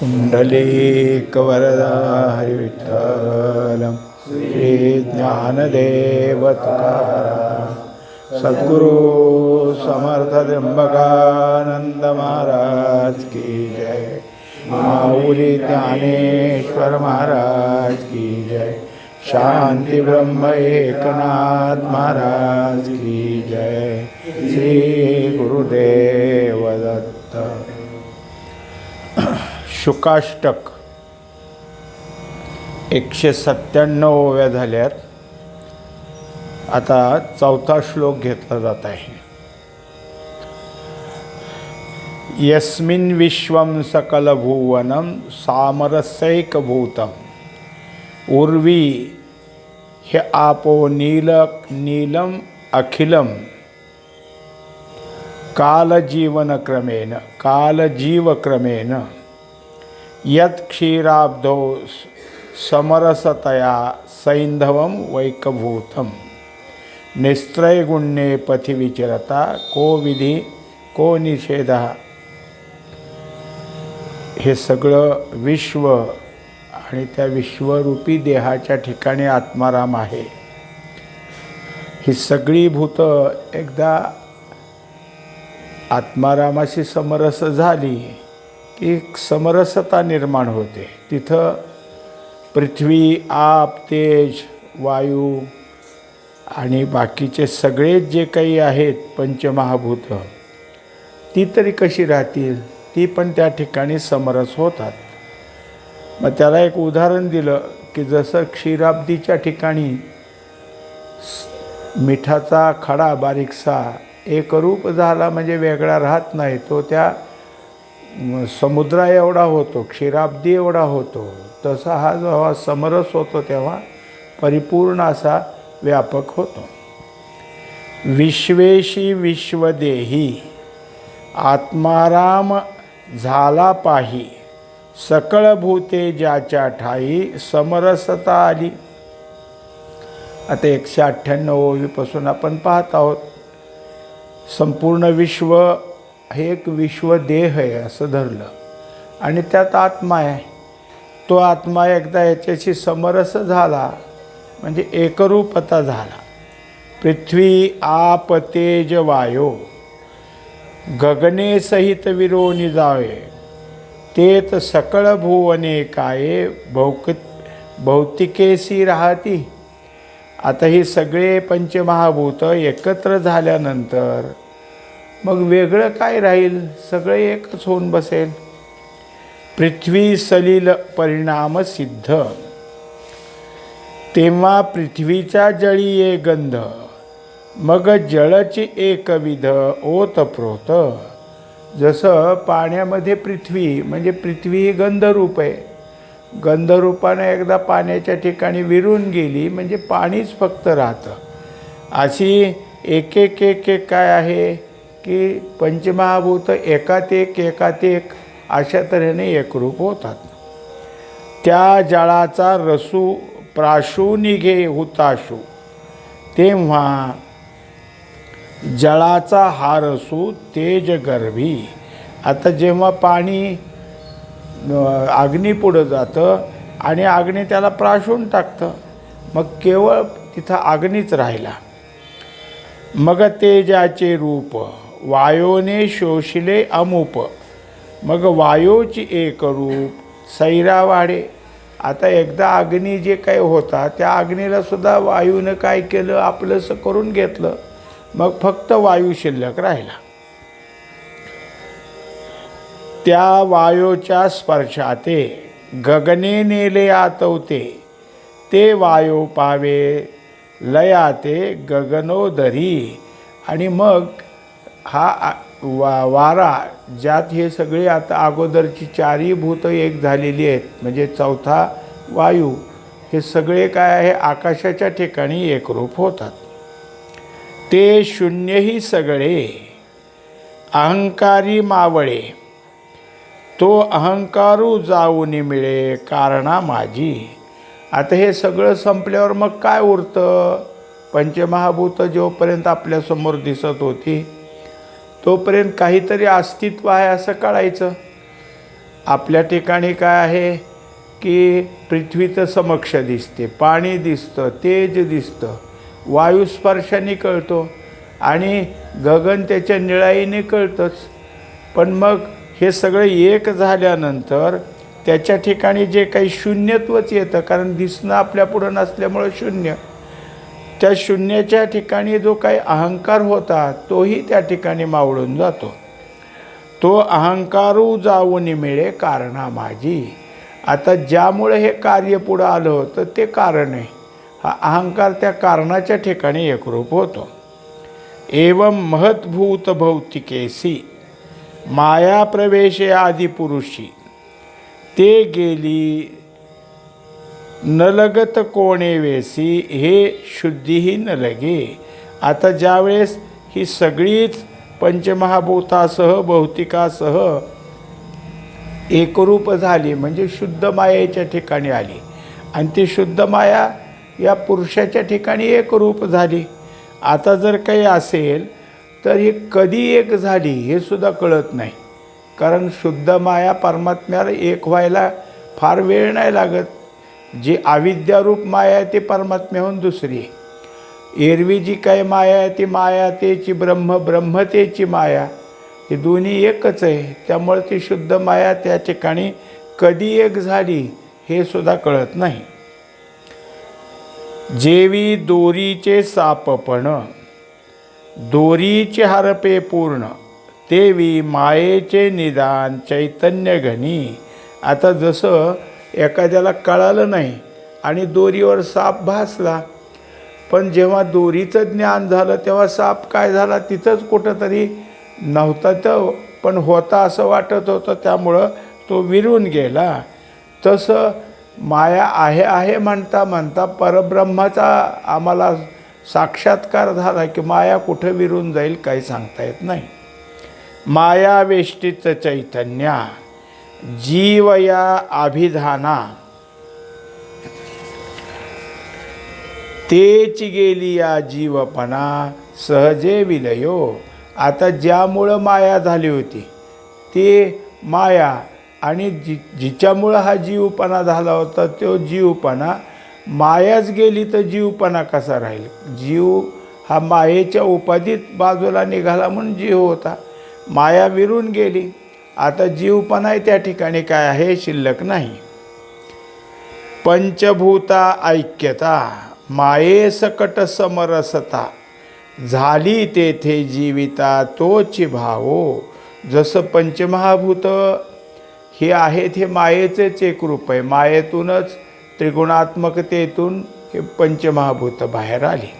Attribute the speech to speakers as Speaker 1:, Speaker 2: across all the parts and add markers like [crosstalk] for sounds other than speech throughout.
Speaker 1: पुण्डलीकवरदा हरिविठ्ठलं श्री सद्गुरु समर्थ त्र्यंबकानंद महाराज की जय। माऊली ज्ञानेश्वर महाराज की जय। शांती ब्रह्म एकनाथ महाराज की जय। श्री गुरुदेव दत्त। शुकाष्टक. एकशे सत्त्याण्णव ओव्या झाल्यात. आता चौथा श्लोक घेतला जात आहे. यस्मिन् विश्वं सकलभुवनं सामरसैकभूतम् उर्वी हे आपो नील नीलम अखिलम। कालजीवनक्रमेण कालजीवक्रमेण। यत् क्षीराब्धो समरसतया सैंधवं वैकभूतं निस्त्रयगुण्ये पथि विचरता को विधी को निषेध। हे सगळं विश्व आणि त्या विश्वरूपी देहाच्या ठिकाणी आत्माराम आहे। ही सगळी भूतं एकदा आत्मारामाशी समरस झाली एक समरसता निर्माण होते. तिथं पृथ्वी आप तेज वायू आणि बाकीचे सगळेच जे काही आहेत पंचमहाभूतं ती तरी कशी राहतील? ती पण त्या ठिकाणी समरस होतात. मग त्याला एक उदाहरण दिलं की जसं क्षीराब्दीच्या ठिकाणी मिठाचा खडा बारीकसा एकरूप झाला म्हणजे वेगळा राहत नाही तो त्या समुद्रा एवढा होतो क्षीराब्दी एवढा होतो तसा हा जेव्हा समरस होतो तेव्हा परिपूर्ण असा व्यापक होतो. विश्वेशी विश्वदेही आत्माराम झाला पाही सकळ भूते ज्याच्या ठाई समरसता आली. आता एकशे अठ्ठ्याण्णव ओवीपासून आपण पाहत आहोत संपूर्ण विश्व हे एक विश्वदेह आहे असं धरलं. आणि त्यात आत्मा आहे. तो आत्मा एकदा याच्याशी समरस झाला म्हणजे एकरूपता झाला. पृथ्वी आप तेज वायो गगने सहित विरोनी जावे. तेत सकळ भुवने काये भौक भौतिकेसी राहती. आता ही सगळे पंचमहाभूत एकत्र झाल्यानंतर मग वेगळं काय राहील? सगळं एकच होऊन बसेल. पृथ्वी सलील परिणाम सिद्ध. तेव्हा पृथ्वीचा जळी ये गंध. मग जळची एकविध ओतप्रोत जसं पाण्यामध्ये पृथ्वी म्हणजे पृथ्वी ही गंधरूप आहे. गंधरूपानं एकदा पाण्याच्या ठिकाणी विरून गेली म्हणजे पाणीच फक्त राहतं. अशी एक एक एक एक काय आहे? की पंचमहाभूत एकात एक एकात एक अशा तऱ्हेने एकरूप होतात. त्या जळाचा रसू प्राशू निघे हुताशू. तेव्हा जळाचा हा रसू तेज गर्भी आता जेव्हा पाणी अ, अग्नीपुढं जातं आणि अग्नी त्याला प्राशून टाकतं मग केवळ तिथं अग्नीच राहिला. मग तेजाचे रूप वायोने शोषले अमूप. मग वायूची एक रूप सैरा वाढे. आता एकदा अग्नी जे काही होता त्या अग्नीला सुद्धा वायूनं काय केलं? आपलंसं करून घेतलं. मग फक्त वायू शिल्लक राहिला. त्या वायूच्या स्पर्शाते गगने नेले आतवते. ते वायो पावे लयाते गगनोदरी. आणि मग हा वा वारा ज्यात हे सगळे आता अगोदरची चारही भूतं एक झालेली आहेत म्हणजे चौथा वायू हे सगळे काय आहे आकाशाच्या ठिकाणी एकरूप होतात. ते शून्यही सगळे. अहंकारी मावळे. तो अहंकारू जाऊन मिळे कारणा माझी. आता हे सगळं संपल्यावर मग काय उरतं? पंचमहाभूत जोपर्यंत आपल्यासमोर दिसत होती तोपर्यंत काहीतरी अस्तित्व आहे असं कळायचं. आपल्या ठिकाणी काय आहे की पृथ्वीचं समक्ष दिसते पाणी दिसतं तेज दिसतं वायुस्पर्शाने कळतो आणि गगन त्याच्या निळाईने कळतंच. पण मग हे सगळं एक झाल्यानंतर त्याच्या ठिकाणी जे काही शून्यत्वच येतं कारण दिसणं आपल्या पुढं नसल्यामुळं शून्य. त्या शून्याच्या ठिकाणी जो काही अहंकार होता तोही त्या ठिकाणी मावळून जातो. तो अहंकारू जाऊन मिळे कारणा माझी. आता ज्यामुळे हे कार्य पुढं आलं होतं ते कारण आहे. हा अहंकार त्या कारणाच्या ठिकाणी एकरूप होतो. एवं महत्भूत भौतिकेसी माया प्रवेश आदिपुरुषी ते गेली न लगत कोणे वेसी हे शुद्धीही न लगे आता ज्यावेळेस ही सगळीच पंचमहाभूतासह भौतिकासह एकरूप झाली म्हणजे शुद्ध मायेच्या ठिकाणी आली आणि ती शुद्ध माया या पुरुषाच्या ठिकाणी एकरूप झाली. आता जर काही असेल तर ही कधी एक झाली हे सुद्धा कळत नाही. कारण शुद्ध माया परमात्म्याला एक व्हायला फार वेळ नाही लागत. जी अविद्यारूप माया आहे ती परमात्म्याहून दुसरी एरवी जी काही माया आहे ती माया तेची ब्रह्म ब्रह्मतेची माया. ही दोन्ही एकच आहे. त्यामुळे ती शुद्ध माया त्या ठिकाणी कधी एक झाली हे सुद्धा कळत नाही. जेवी दोरीचे सापपण दोरीचे हरपे पूर्ण तेवी मायेचे निदान चैतन्य घनी. आता जसं एखाद्याला कळालं नाही आणि दोरीवर साप भासला पण जेव्हा दोरीचं ज्ञान झालं तेव्हा साप काय झाला तिथंच कुठंतरी नव्हता तर पण होता असं वाटत होतं. त्यामुळं तो विरून गेला. तसं माया आहे आहे म्हणता म्हणता परब्रह्माचा आम्हाला साक्षात्कार झाला की माया कुठं विरून जाईल काही सांगता येत नाही. माया वेष्टीचं चैतन्या. जीव या अभिधाना. तेच गेली या जीवपणा सहजे विलयो. आता ज्यामुळं माया झाली होती ते माया आणि जि जिच्यामुळं हा जीवपणा झाला होता तो जीवपणा मायाच गेली तर जीवपणा कसा राहील? जीव हा मायेच्या उपाधीत बाजूला निघाला म्हणून जीव होता. माया विरून गेली. आता जीवपणा त्या ठिकाणी काय आहे? शिल्लक नाही. पंचभूता ऐक्यता मायेसकट समरसता. झाली तेथे जीविता तोची भावो. जसं पंचमहाभूत हे आहेत हे मायेचेच एक रूप आहे. मायेतूनच त्रिगुणात्मकतेतून हे पंचमहाभूत बाहेर आली.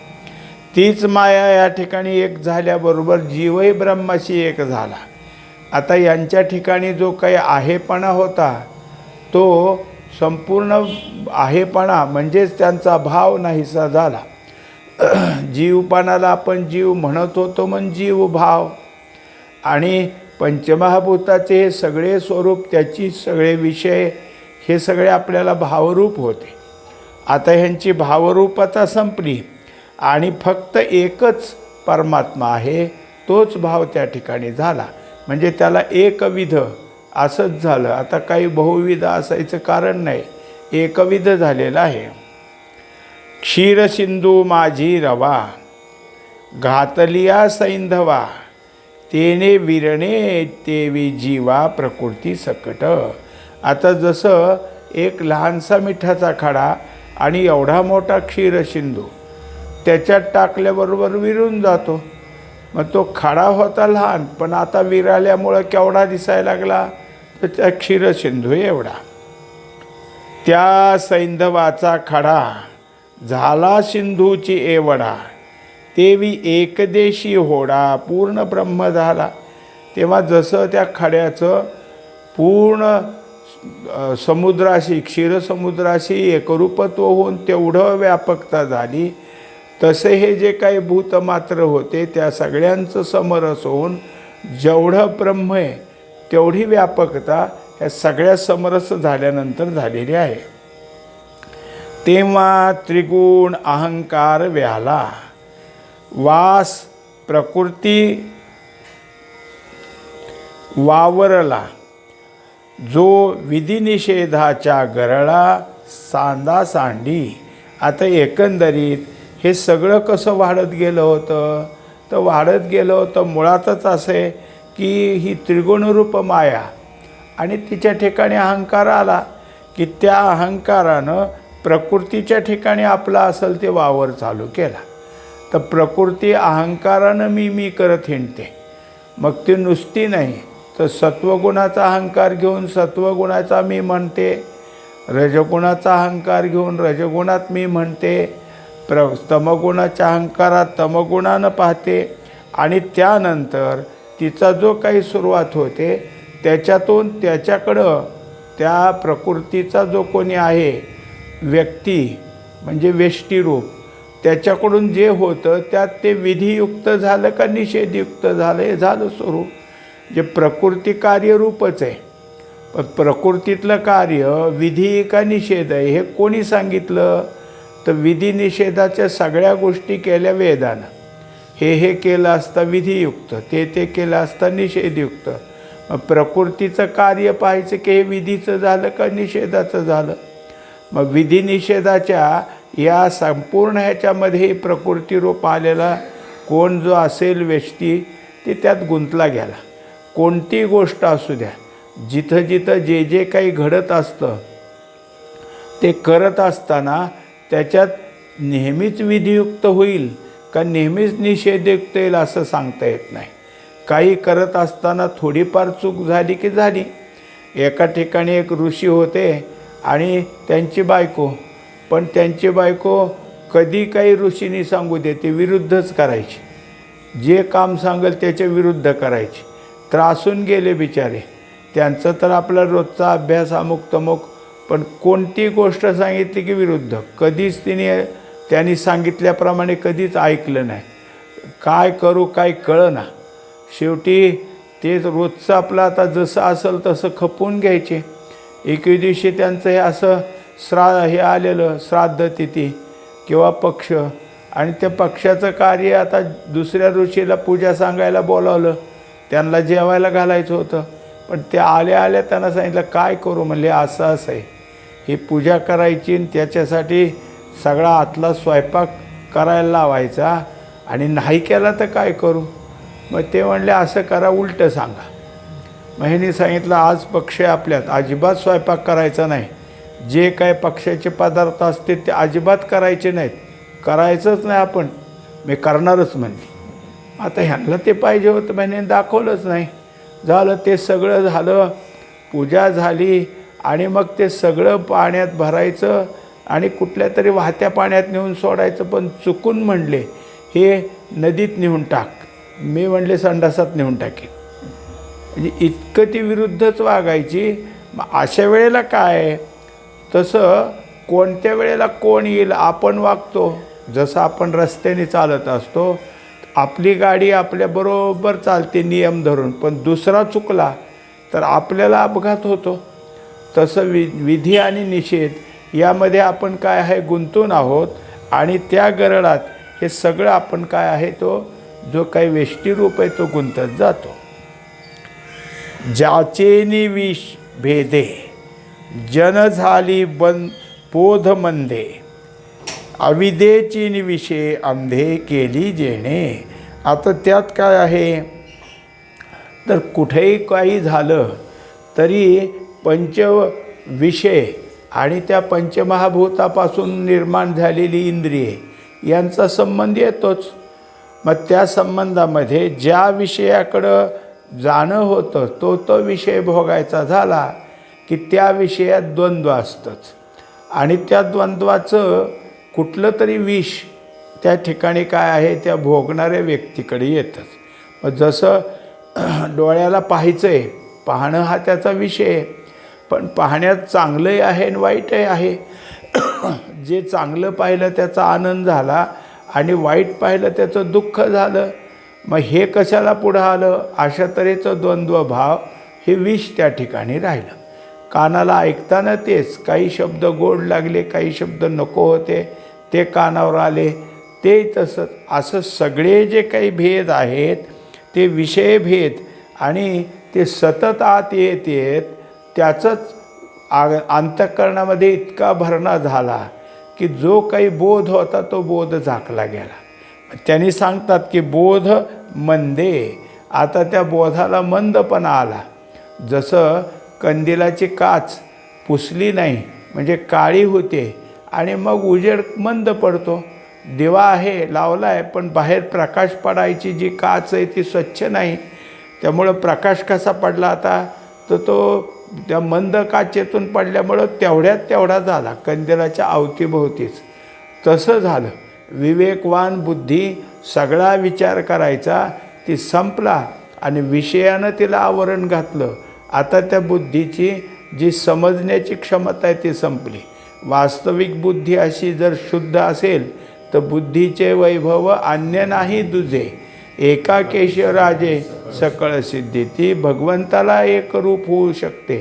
Speaker 1: तीच माया या ठिकाणी एक झाल्याबरोबर जीवही ब्रह्माशी एक झाला. आता यांच्या ठिकाणी जो काही आहेपणा होता तो संपूर्ण आहेपणा म्हणजेच त्यांचा भाव नाहीसा झाला. [clears throat] जीवपणाला आपण जीव म्हणत होतो म्हण जीव भाव. आणि पंचमहाभूताचे हे सगळे स्वरूप त्याची सगळे विषय हे सगळे आपल्याला भावरूप होते. आता ह्यांची भावरूपता संपली आणि फक्त एकच परमात्मा आहे तोच भाव त्या ठिकाणी झाला. म्हणजे त्याला एकविध असंच झालं. आता काही बहुविध असायचं कारण नाही. एकविध झालेलं आहे. क्षीरसिंधू माझी रवा घातलिया सैंधवा तेने विरणे तेवी जीवा प्रकृती सकट. आता जसं एक लहानसा मिठाचा खडा आणि एवढा मोठा क्षीरसिंधू त्याच्यात टाकल्याबरोबर विरून जातो. मग तो खडा होता लहान पण आता विराल्यामुळं केवढा दिसायला लागला? तर त्या क्षीरसिंधू एवढा. त्या सैंधवाचा खडा झाला सिंधूची एवढा. तेवी एकदेशी होडा पूर्ण ब्रह्म झाला. तेव्हा जसं त्या खड्याचं पूर्ण समुद्राशी क्षीरसमुद्राशी एकरूपत्व होऊन तेवढं व्यापकता झाली. तसे हे जे काही भूतमात्र होते त्या सगळ्यांचं समरस होऊन जेवढं ब्रह्म आहे तेवढी व्यापकता ह्या सगळ्या समरस झाल्यानंतर झालेली आहे. तेव्हा त्रिगुण अहंकार व्याला. वास प्रकृती वावरला. जो विधिनिषेधाच्या गरळा सांदा सांडी आता एकंदरीत हे सगळं कसं वाढत गेलं होतं? तर वाढत गेलं होतं मुळातच असे की ही त्रिगुणरूप माया. आणि तिच्या ठिकाणी अहंकार आला की त्या अहंकारानं प्रकृतीच्या ठिकाणी आपला असेल ते वावर चालू केला. तर प्रकृती अहंकारानं मी मी करत हिंडते. मग ती नुसती नाही तर सत्वगुणाचा अहंकार घेऊन सत्वगुणाचा मी म्हणते. रजगुणाचा अहंकार घेऊन रजगुणात मी म्हणते. प्र तमगुणाच्या अहंकारात तमगुणानं पाहते आणि त्यानंतर तिचा जो काही सुरुवात होते त्याच्यातून त्याच्याकडं त्या प्रकृतीचा जो कोणी आहे व्यक्ती म्हणजे वेष्टीरूप त्याच्याकडून जे होतं त्यात ते विधियुक्त झालं का निषेधयुक्त झालं हे झालं सुरू. जे प्रकृती कार्यरूपच आहे. पण प्रकृतीतलं कार्य विधी का निषेध आहे हे कोणी सांगितलं? तर विधी निषेधाच्या सगळ्या गोष्टी केल्या वेदानं. हे हे केलं असता विधियुक्त ते ते केलं असता निषेधयुक्त. मग प्रकृतीचं कार्य पाहायचं की हे विधीचं झालं का निषेधाचं झालं? मग विधी निषेधाच्या या संपूर्ण ह्याच्यामध्ये प्रकृतीरूप आलेला कोण जो असेल व्यक्ती ते त्यात गुंतला गेला. कोणती गोष्ट असू द्या जिथं जिथं जे जे काही घडत असतं ते करत असताना त्याच्यात नेहमीच विधियुक्त होईल का नेहमीच निषेधयुक्त येईल असं सांगता येत नाही. काही करत असताना थोडीफार चूक झाली की झाली. एका ठिकाणी एक ऋषी होते आणि त्यांची बायको पण त्यांची बायको कधी काही ऋषीनी सांगू दे ते विरुद्धच करायची. जे काम सांगेल त्याच्या विरुद्ध करायची. त्रासून गेले बिचारे. त्यांचं तर आपला रोजचा अभ्यास अमुक तमुक पण कोणती गोष्ट सांगितली की विरुद्ध? कधीच तिने त्यांनी सांगितल्याप्रमाणे कधीच ऐकलं नाही. काय करू काय कळना. शेवटी ते रोजचं आपलं आता जसं असेल तसं खपवून घ्यायचे. एके दिवशी त्यांचं हे असं श्रा हे आलेलं श्राद्ध तिथी किंवा पक्ष आणि त्या पक्षाचं कार्य आता दुसऱ्या ऋषीला पूजा सांगायला बोलावलं. त्यांना जेवायला घालायचं होतं. पण ते आल्या आल्या त्यांना सांगितलं काय करू? म्हणले असं असं आहे. ही पूजा करायची आणि त्याच्यासाठी सगळा आतला स्वयंपाक करायला लावायचा. आणि नाही केला तर काय करू? मग ते म्हणले असं करा उलटं सांगा. मग सांगितलं आज पक्ष आहे आपल्यात. अजिबात स्वयंपाक करायचा नाही. जे काय पक्षाचे पदार्थ असतील ते अजिबात करायचे नाहीत. करायचंच नाही आपण. मी करणारच म्हणले. आता ह्यांना ते पाहिजे होतं. म्हणे दाखवलंच नाही. झालं ते सगळं झालं. पूजा झाली. आणि मग ते सगळं पाण्यात भरायचं आणि कुठल्या तरी वाहत्या पाण्यात नेऊन सोडायचं पण चुकून म्हणले हे नदीत नेऊन टाक. मी म्हणले संडासात नेऊन टाकेन. म्हणजे इतकं ती विरुद्धच वागायची. मग अशा वेळेला काय? तसं कोणत्या वेळेला कोण येईल आपण वागतो. जसं आपण रस्त्याने चालत असतो आपली गाडी आपल्याबरोबर चालते नियम धरून पण दुसरा चुकला तर आपल्याला अपघात होतो. तसं वि विधी आणि निषेध यामध्ये आपण काय आहे गुंतून आहोत आणि त्या गरडात हे सगळं आपण काय आहे तो जो काही वेष्टीरूप आहे तो गुंतत जातो. ज्याचेनी विष भेदे जन झाली बन पोध मंदे अविदेची निविषे अंधे केली जेणे. आता त्यात काय आहे? तर कुठेही काही झालं तरी पंचविषय आणि त्या पंचमहाभूतापासून निर्माण झालेली इंद्रिये यांचा संबंध येतोच. मग त्या संबंधामध्ये ज्या विषयाकडं जाणं होतं तो तो विषय भोगायचा झाला की त्या विषयात द्वंद्व असतंच. आणि त्या द्वंद्वाचं कुठलं तरी विष त्या ठिकाणी काय आहे त्या भोगणाऱ्या व्यक्तीकडे येतंच. मग जसं [clears throat] डोळ्याला पाहायचं आहे पाहणं हा त्याचा विषय आहे. पण पाहण्यात चांगलंही आहे आणि वाईटही आहे. जे चांगलं पाहिलं त्याचा आनंद झाला आणि वाईट पाहिलं त्याचं दुःख झालं. मग हे कशाला पुढं आलं? अशा तऱ्हेचं द्वंद्व भाव हे विष त्या ठिकाणी राहिलं. कानाला ऐकताना तेच काही शब्द गोड लागले काही शब्द नको होते. ते कानावर आले. ते तसंच असं सगळे जे काही भेद आहेत ते विषय भेद आणि ते सतत आत येत येत त्याचंच आ अंतःकरणामध्ये इतका भरणा झाला की जो काही बोध होता तो बोध झाकला गेला. त्यांनी सांगतात की बोध मंदे. आता त्या बोधाला मंदपणा आला. जसं कंदिलाची काच पुसली नाही म्हणजे काळी होते आणि मग उजेड मंद पडतो. दिवा आहे लावला आहे पण बाहेर प्रकाश पडायची जी काच आहे ती स्वच्छ नाही. त्यामुळं प्रकाश कसा पडला आता? तर तो त्या मंद काचेतून पडल्यामुळं तेवढ्यात तेवढा झाला. कंदिलाच्या अवतीभोवतीच. तसं झालं. विवेकवान बुद्धी सगळा विचार करायचा ती संपला आणि विषयानं तिला आवरण घातलं. आता त्या बुद्धीची जी समजण्याची क्षमता आहे ती संपली. वास्तविक बुद्धी अशी जर शुद्ध असेल तर बुद्धीचे वैभव अन्य नाही दुजे. एका केशराजे सकळ सिद्धी. ती भगवंताला एक रूप होऊ शकते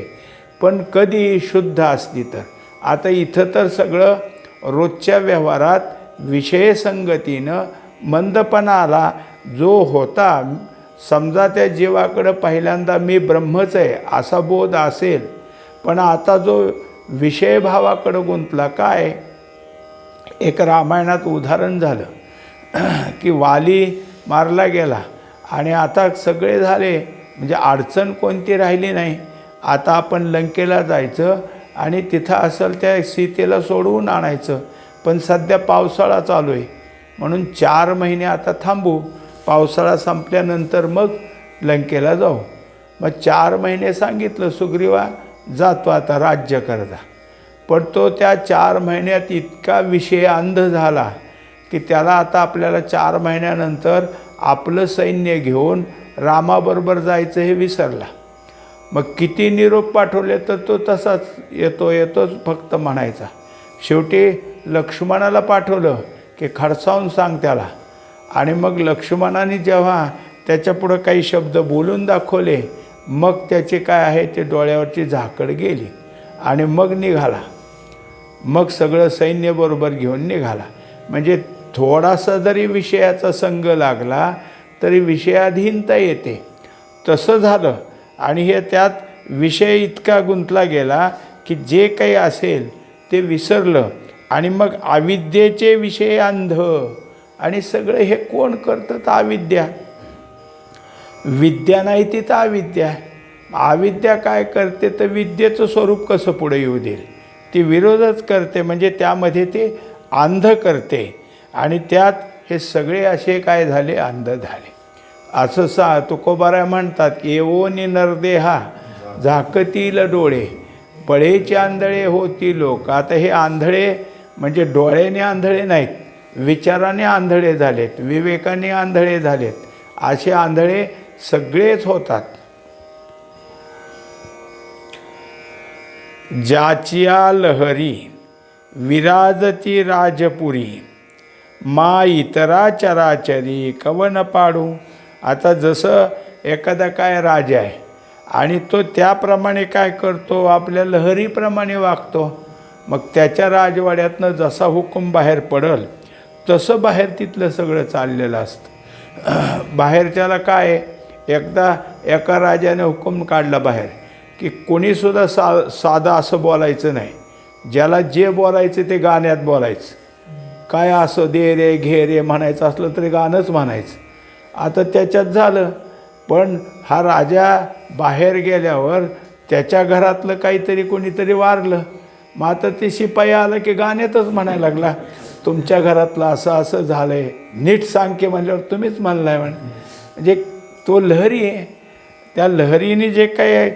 Speaker 1: पण कधी शुद्ध असली तर. आता इथं तर सगळं रोजच्या व्यवहारात विषयसंगतीनं मंदपणा आला जो होता समजा त्या जीवाकडं पहिल्यांदा मी ब्रह्मच आहे असा बोध असेल पण आता जो विषयभावाकडं गुंतला काय? एक रामायणात उदाहरण झालं की वाली मारला गेला. आणि आता सगळे झाले म्हणजे अडचण कोणती राहिली नाही. आता आपण लंकेला जायचं आणि तिथं असेल त्या सीतेला सोडवून आणायचं. पण सध्या पावसाळा चालू आहे. म्हणून चार महिने आता थांबू. पावसाळा संपल्यानंतर मग लंकेला जाऊ. मग चार महिने सांगितलं सुग्रीवा जातो आता राज्य करता. पण तो त्या चार महिन्यात इतका विषय अंध झाला. की त्याला आता आपल्याला चार महिन्यानंतर आपलं सैन्य घेऊन रामाबरोबर जायचं हे विसरला. मग किती निरोप पाठवले तर तो तसाच येतो येतोच फक्त म्हणायचा. शेवटी लक्ष्मणाला पाठवलं की खडसावून सांग त्याला. आणि मग लक्ष्मणाने जेव्हा त्याच्यापुढं काही शब्द बोलून दाखवले मग त्याचे काय आहे ते डोळ्यावरची झाकड गेली आणि मग निघाला. मग सगळं सैन्यबरोबर घेऊन निघाला. म्हणजे थोडासा जरी विषयाचा संग लागला तरी विषयाधीनता येते. तसं झालं आणि हे त्यात विषय इतका गुंतला गेला की जे काही असेल ते विसरलं आणि मग अविद्येचे विषय अंध. आणि सगळं हे कोण करतं तर अविद्या? विद्या नाही ती तर अविद्या अविद्या काय करते? तर विद्येचं स्वरूप कसं पुढे येऊ देईल? ती विरोधच करते म्हणजे त्यामध्ये ते अंध करते. आणि त्यात हे सगळे असे काय झाले? अंध झाले. असं सा तुकोबारा म्हणतात येवोनी नरदेहा झाकतील डोळे पळेचे आंधळे होती लोक. आता हे आंधळे म्हणजे डोळ्याने आंधळे नाहीत विचाराने आंधळे झालेत विवेकाने आंधळे झालेत. असे आंधळे सगळेच होतात. ज्याचिया लहरी विराजती राजपुरी मा इतरा चराचरी कवन पाडू. आता जसं एखादा काय राजा आहे आणि तो त्याप्रमाणे काय करतो आपल्या लहरीप्रमाणे वागतो मग त्याच्या राजवाड्यातनं जसा हुकूम बाहेर पडल तसं बाहेर तिथलं सगळं चाललेलं असतं. [clears throat] बाहेरच्याला काय एकदा एका राजाने हुकूम काढला बाहेर की कोणीसुद्धा सा साधं असं बोलायचं नाही. ज्याला जे बोलायचं ते गाण्यात बोलायचं. काय असं दे रे घे रे म्हणायचं असलं तरी गाणंच म्हणायचं. आता त्याच्यात झालं. पण हा राजा बाहेर गेल्यावर त्याच्या घरातलं काहीतरी कोणीतरी वारलं. मग आता ते शिपाई आलं की गाण्यातच म्हणायला लागला तुमच्या घरातलं असं असं झालं आहे नीट सांग की म्हणल्यावर तुम्हीच म्हणलाय म्हण. म्हणजे तो लहरी आहे. त्या लहरीने जे काही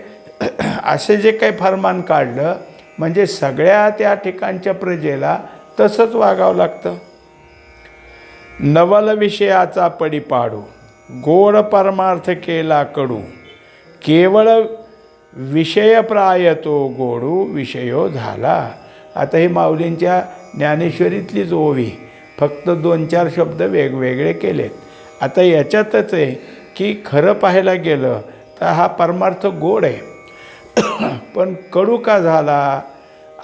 Speaker 1: [clears throat] असे जे काही फरमान काढलं म्हणजे सगळ्या त्या ठिकाणच्या प्रजेला तसंच वागावं लागतं. नवल विषयाचा पडी पाडू गोड परमार्थ केला कडू केवळ विषयप्राय तो गोडू विषयो झाला. आता ही माऊलींच्या ज्ञानेश्वरीतलीच ओवी फक्त दोन चार शब्द वेगवेगळे केलेत. आता याच्यातच आहे की खरं पाहायला गेलं तर हा परमार्थ गोड आहे. पण कडू का झाला?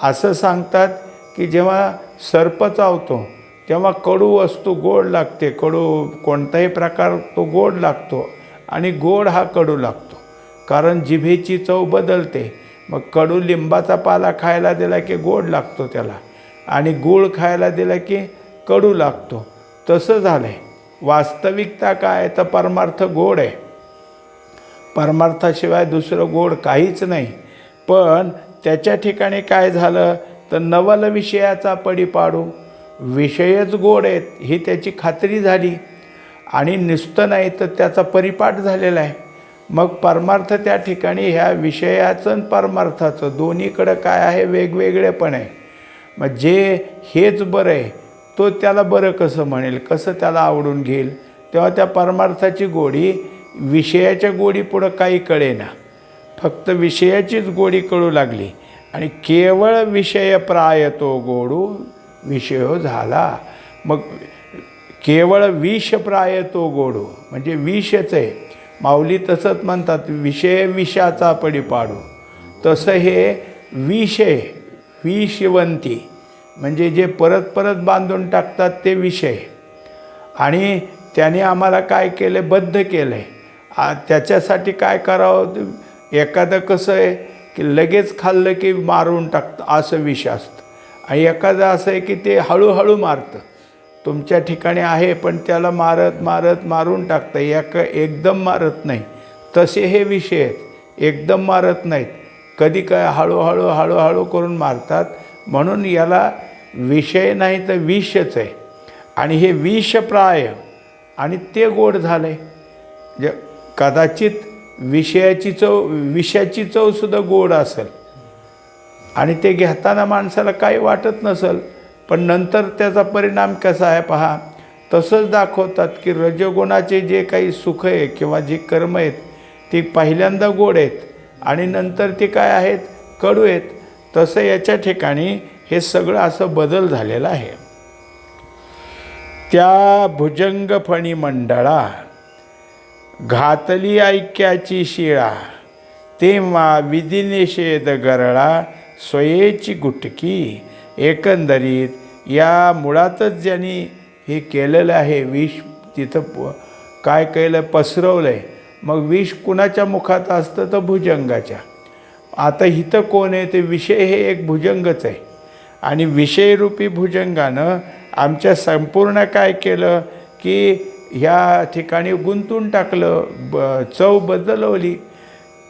Speaker 1: असं सांगतात की जेव्हा सर्प चावतो तेव्हा कडू वस्तू गोड लागते. कडू कोणताही प्रकार तो गोड लागतो आणि गोड हा कडू लागतो. कारण जिभेची चव बदलते. मग कडू लिंबाचा पाला खायला दिला की गोड लागतो त्याला आणि गूळ खायला दिला की कडू लागतो. तसं झालं आहे वास्तविकता काय? तर परमार्थ गोड आहे. परमार्थाशिवाय दुसरं गोड काहीच नाही. पण त्याच्या ठिकाणी काय झालं? तर नवल विषयाचा पडी पाडू. विषयच गोड आहेत ही त्याची खात्री झाली. आणि नुसतं नाही तर त्याचा परिपाठ झालेला आहे. मग परमार्थ त्या ठिकाणी ह्या विषयाचं आणि परमार्थाचं दोन्हीकडं काय आहे वेगवेगळेपण. आहे मग जे हेच बरं आहे तो त्याला बरं कसं म्हणेल कसं त्याला आवडून घेईल? तेव्हा त्या परमार्थाची गोडी विषयाच्या गोडीपुढं काही कळेना. फक्त विषयाचीच गोडी कळू लागली. आणि केवळ विषय प्राय तो गोडू विषय झाला. मग केवळ विष प्राय तो गोडू म्हणजे विषच आहे. माऊली तसंच म्हणतात विषय विषाचा पडी पाडू तसं हे विषय विषवंती म्हणजे जे परत परत बांधून टाकतात ते विषय. आणि त्याने आम्हाला काय केलं बद्ध केलं आहे त्याच्यासाठी काय करावं? एखादं कसं आहे? की लगेच खाल्लं की मारून टाकतं असं विष असतं. आणि एखादं असं आहे की ते हळूहळू मारतं. तुमच्या ठिकाणी आहे पण त्याला मारत मारत मारून टाकतं. एक एकदम मारत नाही. तसे हे विषय आहेत. एकदम मारत नाहीत. कधी काय हळूहळू हळूहळू करून मारतात. म्हणून याला विषय नाही तर विषच आहे. आणि हे विषप्राय आणि ते गोड झालं आहे जे म्हणजे कदाचित विषयाची चव विषयाची चवसुद्धा गोड असेल. आणि ते घेताना माणसाला काही वाटत नसेल पण नंतर त्याचा परिणाम कसा आहे पहा. तसंच दाखवतात की रजगुणाचे जे काही सुख आहे किंवा जे कर्म आहेत ती पहिल्यांदा गोड आहेत आणि नंतर ते काय आहेत? कडू आहेत. तसं याच्या ठिकाणी हे सगळं असं बदल झालेला आहे. त्या भुजंगफणी मंडळा घातली ऐक्याची शिळा तेव्हा विधिनिषेध गरळा स्वयेची गुटकी. एकंदरीत या मुळातच ज्यांनी हे केलेलं आहे विष तिथं प काय केलं पसरवलं आहे मग विष कुणाच्या मुखात असतं? तर भुजंगाच्या. आता इथं कोण आहे? ते विषय हे एक भुजंगच आहे. आणि विषयरूपी भुजंगानं आमच्या संपूर्ण काय केलं? की ह्या ठिकाणी गुंतून टाकलं ब चव बदलवली.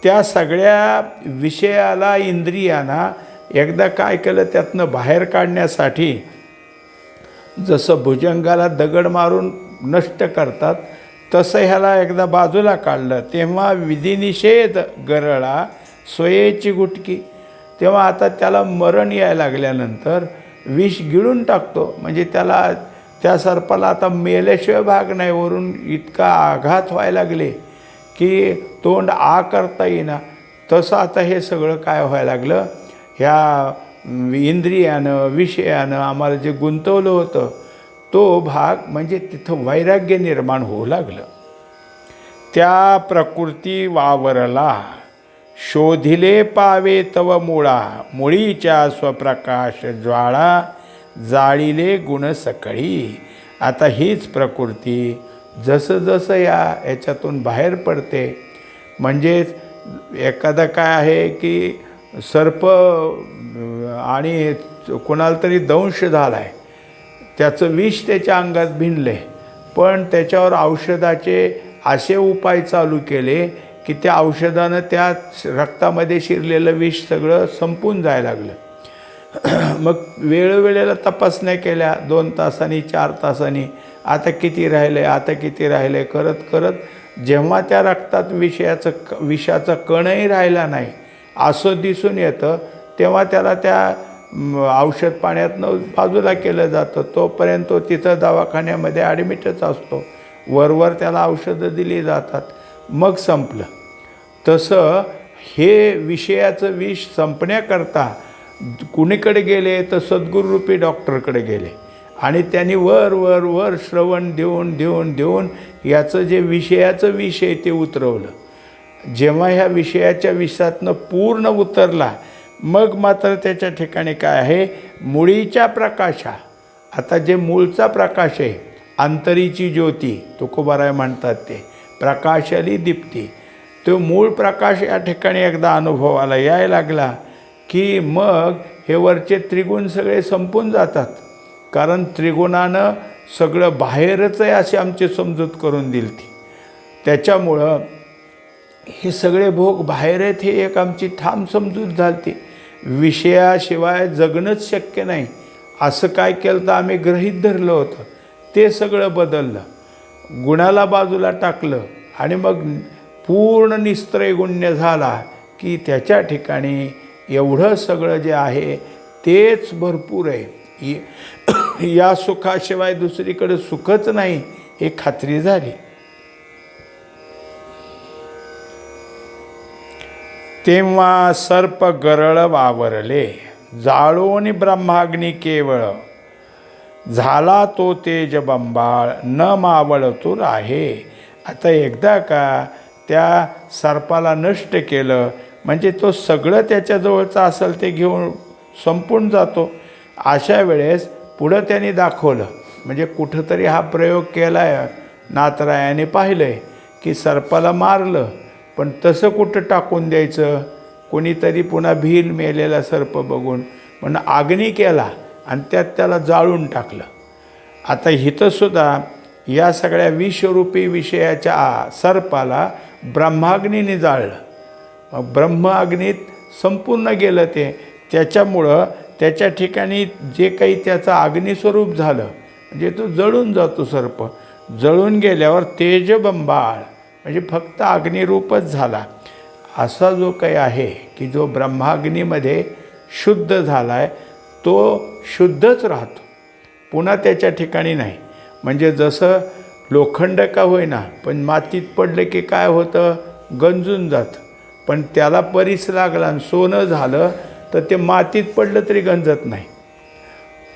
Speaker 1: त्या सगळ्या विषयाला इंद्रियांना एकदा काय केलं त्यातनं बाहेर काढण्यासाठी जसं भुजंगाला दगड मारून नष्ट करतात तसं ह्याला एकदा बाजूला काढलं. तेव्हा विधिनिषेध गरळा स्वयेची गुटकी. तेव्हा आता त्याला मरण यायला लागल्यानंतर विष गिळून टाकतो. म्हणजे त्याला त्या सर्पाला आता मेल्याशिवाय भाग नाही. वरून इतका आघात व्हायला लागले की तोंड आ करता येईना. तसं आता हे सगळं काय व्हायला लागलं? ह्या इंद्रियानं विषयानं आम्हाला जे गुंतवलं होतं तो भाग म्हणजे तिथं वैराग्य निर्माण होऊ लागलं. त्या प्रकृती वावरला. शोधिले पावे तव मुळा. मुळीच्या स्वप्रकाश ज्वाळा. जाळीले गुण सकळी. आता हीच प्रकृती जसं जसं या याच्यातून बाहेर पडते. म्हणजेच एखादा काय आहे की सर्प आणि कोणाला तरी दंश झाला आहे त्याचं विष त्याच्या अंगात भिनले. पण त्याच्यावर औषधाचे असे उपाय चालू केले की त्या औषधानं त्या रक्तामध्ये शिरलेलं विष सगळं संपून जायला लागलं. [clears throat] मग वेळोवेळेला तपासण्या केल्या दोन तासांनी चार तासांनी. आता किती राहिले आता किती राहिले? करत करत जेव्हा त्या रक्तात विषयाचं क विषाचा कणही राहिला नाही असं दिसून येतं तेव्हा त्याला त्या औषध पाण्यातनं बाजूला केलं जातं. तोपर्यंत तो तिथं दवाखान्यामध्ये ॲडमिटच असतो. वरवर त्याला औषधं दिली जातात. मग संपलं. तसं हे विषयाचं विष संपण्याकरता कुणीकडे गेले तर सद्गुरूरूपी डॉक्टरकडे गेले. आणि त्यांनी वर वर वर श्रवण देऊन देऊन देऊन याचं जे विषयाचं विष आहे ते उतरवलं. जेव्हा ह्या विषयाच्या विषातनं पूर्ण उतरला मग मात्र त्याच्या ठिकाणी काय आहे? मुळीच्या प्रकाशा. आता जे मूळचा प्रकाश आहे अंतरीची ज्योती तुकोबाराय म्हणतात ते प्रकाशाली दीप्ती. तो मूळ प्रकाश या ठिकाणी एकदा अनुभवाला यायला लागला की मग हे वरचे त्रिगुण सगळे संपून जातात. कारण त्रिगुणानं सगळं बाहेरच आहे अशी आमची समजूत करून दिली ती त्याच्यामुळं हे सगळे भोग बाहेर आहेत हे एक आमची ठाम समजूत झाली विषयाशिवाय जगणंच शक्य नाही. असं काय केलं तर आम्ही ग्रहीत धरलं होतं. ते सगळं बदललं. गुणाला बाजूला टाकलं आणि मग पूर्ण निस्त्रयगुण्य झाला की त्याच्या ठिकाणी एवढं सगळं जे आहे तेच भरपूर आहे. [coughs] या सुखाशिवाय दुसरीकडे सुखच नाही हे खात्री झाली. तेव्हा सर्प गरळ वावरले जाळून ब्रह्माग्नी केवळ. झाला तो तेज बंबाळ न मावळ तो आहे आता एकदा का त्या सर्पाला नष्ट केलं म्हणजे तो सगळं त्याच्याजवळचं असेल ते घेऊन संपून जातो. अशा वेळेस पुढं त्यांनी दाखवलं. म्हणजे कुठंतरी हा प्रयोग केला आहे नातरायाने पाहिलं आहे की सर्पाला मारलं. पण तसं कुठं टाकून द्यायचं? कोणीतरी पुन्हा भील मेलेला सर्प बघून. म्हणून आग्नी केला आणि त्यात त्याला जाळून टाकलं. आता इथंसुद्धा या सगळ्या विषरूपी विषयाच्या सर्पाला ब्रह्माग्नीने जाळलं. मग ब्रह्माग्नीत संपूर्ण गेलं ते. त्याच्यामुळं त्याच्या ठिकाणी जे काही त्याचं अग्निस्वरूप झालं म्हणजे तो जळून जातो सर्प. जळून गेल्यावर तेजबंबाळ म्हणजे फक्त अग्निरूपच झाला. असा जो काही आहे की जो ब्रह्माग्नीमध्ये शुद्ध झाला आहे तो शुद्धच राहतो. पुन्हा त्याच्या ठिकाणी नाही. म्हणजे जसं लोखंड का होईना पण मातीत पडलं की काय होतं? गंजून जातं. पण त्याला परीस लागला आणि सोनं झालं तर ते मातीत पडलं तरी गंजत नाही.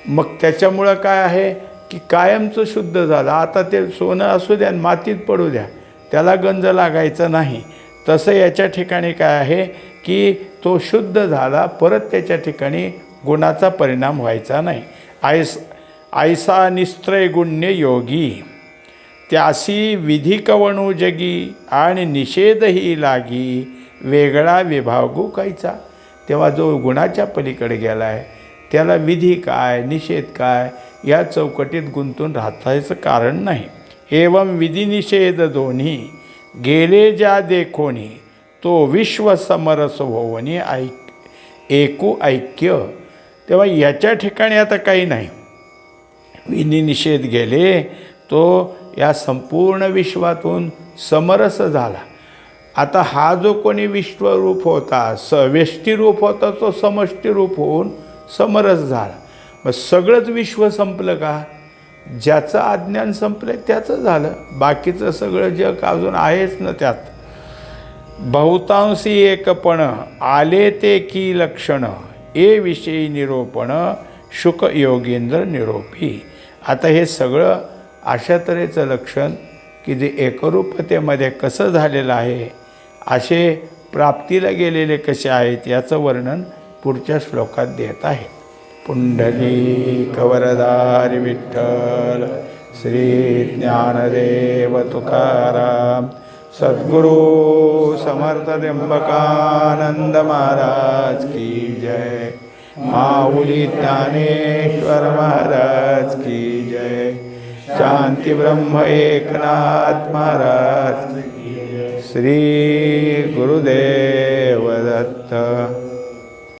Speaker 1: मग त्याच्यामुळं काय आहे की कायमचं शुद्ध झालं. आता ते सोनं असू द्या आणि मातीत पडू द्या त्याला गंज लागायचं नाही. तसं याच्या ठिकाणी काय आहे की तो शुद्ध झाला परत त्याच्या ठिकाणी गुणाचा परिणाम व्हायचा नाही. आयस आयसा निस्त्रय गुण्य योगी. त्यासी विधी कवणू जगी आणि निषेधही लागी. वेगळा विभागू कायचा तेव्हा जो गुणाच्या पलीकडे गेला आहे त्याला विधी काय निषेध काय या चौकटीत गुंतून राहतायचं कारण नाही. एवं विधी निषेध दोन्ही गेले ज्या देखोनी तो विश्व समरस होवनी ऐक एकू ऐक्य. तेव्हा याच्या ठिकाणी आता काही नाही. विधी निषेध गेले तो या संपूर्ण विश्वातून समरस झाला. आता हा जो कोणी विश्वरूप होता स व्यष्टीरूप होता तो समष्टीरूप होऊन समरस झाला. मग सगळंच विश्व संपलं का? ज्याचं अज्ञान संपलं त्याचं झालं. बाकीचं सगळं जग अजून आहेच ना त्यात. बहुतांशी एकपण आले ते की लक्षण? ए विषयी निरोपण शुक योगेंद्र निरोपी. आता हे सगळं अशा तऱ्हेचं लक्षण की जे एकरूपतेमध्ये कसं झालेलं आहे असे प्राप्तीला गेलेले कसे आहेत याचं वर्णन पुढच्या श्लोकात देत आहे. पुंडली कवरदारी विठ्ठल श्री ज्ञानदेव तुकाराम सद्गुरु समर्थ त्र्यंबकानंद महाराज की जय. माऊली ज्ञानेश्वर महाराज की जय. शांती ब्रह्म एकनाथ महाराज श्री गुरुदेव दत्त